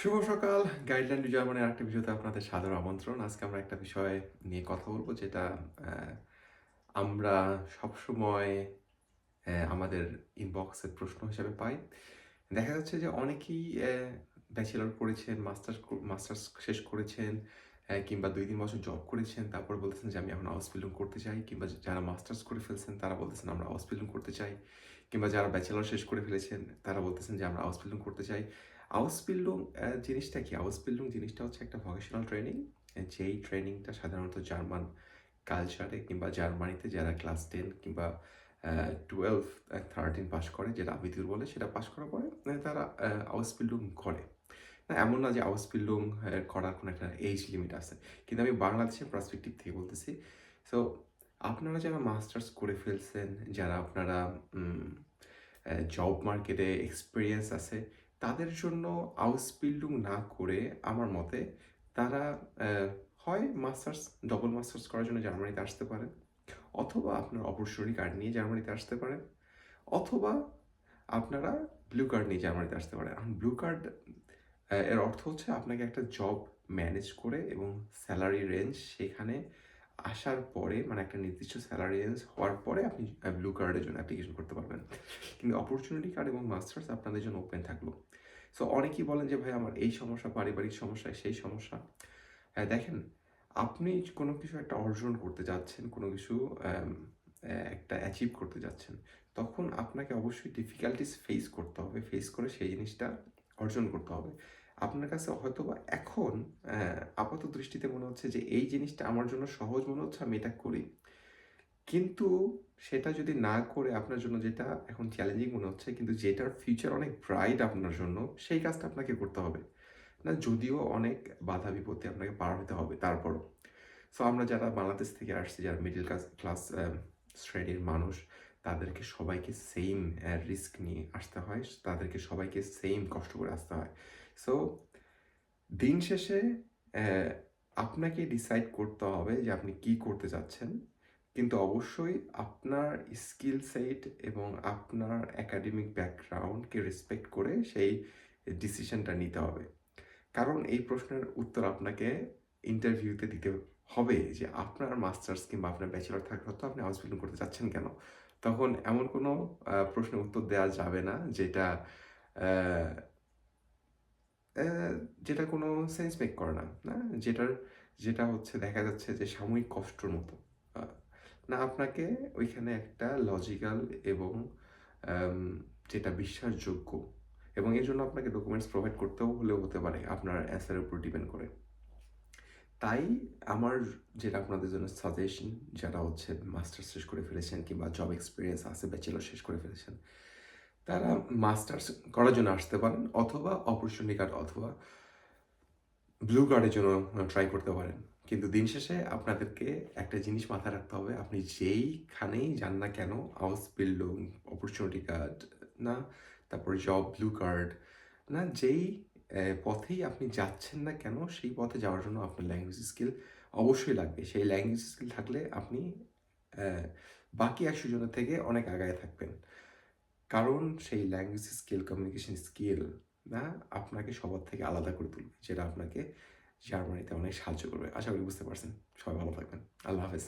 শুভ সকাল। Guideline two জার্মানির আরেকটা ভিডিওতে আপনাদের সাদর আমন্ত্রণ। আজকে আমরা একটা বিষয় নিয়ে কথা বলব, যেটা আমরা সবসময় আমাদের ইনবক্সের প্রশ্ন হিসাবে পাই। দেখা যাচ্ছে যে অনেকেই ব্যাচেলর করেছেন মাস্টার্স মাস্টার্স শেষ করেছেন কিংবা দুই তিন বছর জব করেছেন, তারপর বলতেছেন যে, আমি এখন হাউস বিল্ডিং করতে চাই। কিংবা যারা মাস্টার্স করে ফেলছেন, তারা বলতেছেন, আমরা হাউস বিল্ডিং করতে চাই। কিংবা যারা ব্যাচেলর শেষ করে ফেলেছেন, তারা বলতেছেন যে, আমরা হাউস বিল্ডিং করতে চাই। আউসবিল্ডুং জিনিসটা কি? আউসবিল্ডুং জিনিসটা হচ্ছে একটা ভকেশনাল ট্রেনিং যেই ট্রেনিংটা সাধারণত জার্মান কালচারে কিংবা জার্মানিতে যারা ক্লাস টেন কিংবা টুয়েলভ থার্টিন পাস করে, যেটা আবিদুর বলে, সেটা পাস করার পরে তারা আউসবিল্ডুং করে। না, এমন না যে আউসবিল্ডুং করার কোনো একটা এজ লিমিট আছে। কিন্তু আমি বাংলাদেশের পার্সপেক্টিভ থেকে বলতেছি সো আপনারা যারা মাস্টার্স করে ফেলছেন, যারা আপনারা জব মার্কেটে এক্সপিরিয়েন্স আছে তাদের জন্য হাউস বিল্ডিং না করে আমার মতে তারা হয় মাস্টার্স ডবল মাস্টার্স করার জন্য জার্মানিতে আসতে পারেন। অথবা আপনার অপরচুনিটি কার্ড নিয়ে জার্মানিতে আসতে পারেন। অথবা আপনারা ব্লু কার্ড নিয়ে জার্মানিতে আসতে পারেন। এখন ব্লু কার্ড এর অর্থ হচ্ছে আপনাকে একটা জব ম্যানেজ করে এবং স্যালারি রেঞ্জ সেখানে আসার পরে মানে একটা নির্দিষ্ট স্যালারি রেঞ্জ হওয়ার পরে আপনি ব্লু কার্ডের জন্য অ্যাপ্লিকেশন করতে পারবেন। কিন্তু অপরচুনিটি কার্ড এবং মাস্টার্স আপনাদের জন্য ওপেন থাকল। সো অনেকেই বলেন যে, ভাই, আমার এই সমস্যা, পারিবারিক সমস্যা, সেই সমস্যা। হ্যাঁ দেখেন, আপনি কোনো কিছু একটা অর্জন করতে যাচ্ছেন, কোনো কিছু একটা অ্যাচিভ করতে যাচ্ছেন, তখন আপনাকে অবশ্যই ডিফিকাল্টিস ফেস করতে হবে ফেস করে সেই জিনিসটা অর্জন করতে হবে। আপনার কাছে হয়তো বা এখন আপাত দৃষ্টিতে মনে হচ্ছে যে এই জিনিসটা আমার জন্য সহজ মনে হচ্ছে, আমি এটা করি। কিন্তু সেটা যদি না করে আপনার জন্য যেটা এখন চ্যালেঞ্জিং মনে হচ্ছে, কিন্তু যেটার ফিউচার অনেক ব্রাইট আপনার জন্য, সেই কাজটা আপনাকে করতে হবে। না, যদিও অনেক বাধা বিপত্তি আপনাকে পার হতে হবে তারপরও। সো আমরা যারা বাংলাদেশ থেকে আসছি, যারা মিডল ক্লাস ক্লাস শ্রেণির মানুষ তাদেরকে সবাইকে সেম রিস্ক নিয়ে আসতে হয়। তাদেরকে সবাইকে সেম কষ্ট করে আসতে হয়। সো দিন শেষে আপনাকে ডিসাইড করতে হবে যে আপনি কি করতে যাচ্ছেন। কিন্তু অবশ্যই আপনার স্কিল সেট এবং আপনার একাডেমিক ব্যাকগ্রাউন্ডকে রেসপেক্ট করে সেই ডিসিশনটা নিতে হবে। কারণ এই প্রশ্নের উত্তর আপনাকে ইন্টারভিউতে দিতে হবে যে আপনার মাস্টার্স কিংবা আপনার ব্যাচেলর থাকা সত্ত্বেও আপনি হাউস বিল্ডিং করতে চাচ্ছেন কেন? তখন এমন কোনো প্রশ্নের উত্তর দেওয়া যাবে না যেটা যেটা কোনো সেন্স মেক করে না না? যেটার, যেটা হচ্ছে দেখা যাচ্ছে যে সাময়িক কষ্টর মতো। না, আপনাকে ওইখানে একটা লজিক্যাল এবং যেটা বিশ্বাসযোগ্য এবং এর জন্য আপনাকে ডকুমেন্টস প্রোভাইড করতেও হলেও হতে পারে আপনার অ্যান্সারের উপর ডিপেন্ড করে। তাই আমার যেটা আপনাদের জন্য সাজেশন যারা হচ্ছে মাস্টার্স শেষ করে ফেলেছেন কিংবা জব এক্সপিরিয়েন্স আছে ব্যাচেলর শেষ করে ফেলেছেন, তারা মাস্টার্স করার জন্য আসতে পারেন অথবা অপরচুনিটি কার্ড অথবা ব্লু কার্ডের জন্য ট্রাই করতে পারেন। কিন্তু দিন শেষে আপনাদেরকে একটা জিনিস মাথায় রাখতে হবে, আপনি যেইখানেই যান না কেন হাউস বিল্ডিং অপরচুনিটি কার্ড না, তারপর জব ব্লু কার্ড না, যেই পথেই আপনি যাচ্ছেন না কেন, সেই পথে যাওয়ার জন্য আপনার ল্যাঙ্গুয়েজ স্কিল অবশ্যই লাগবে। সেই ল্যাঙ্গুয়েজ স্কিল থাকলে আপনি বাকি একশো জনের থেকে অনেক আগায় থাকবেন। কারণ সেই ল্যাঙ্গুয়েজ স্কিল কমিউনিকেশন স্কিল না, আপনাকে সবার থেকে আলাদা করে তুলবে, যেটা আপনাকে জার্মানিতে অনেক সাহায্য করবে। আশা করি বুঝতে পারছেন। সবাই ভালো থাকবেন। আল্লাহ হাফেজ।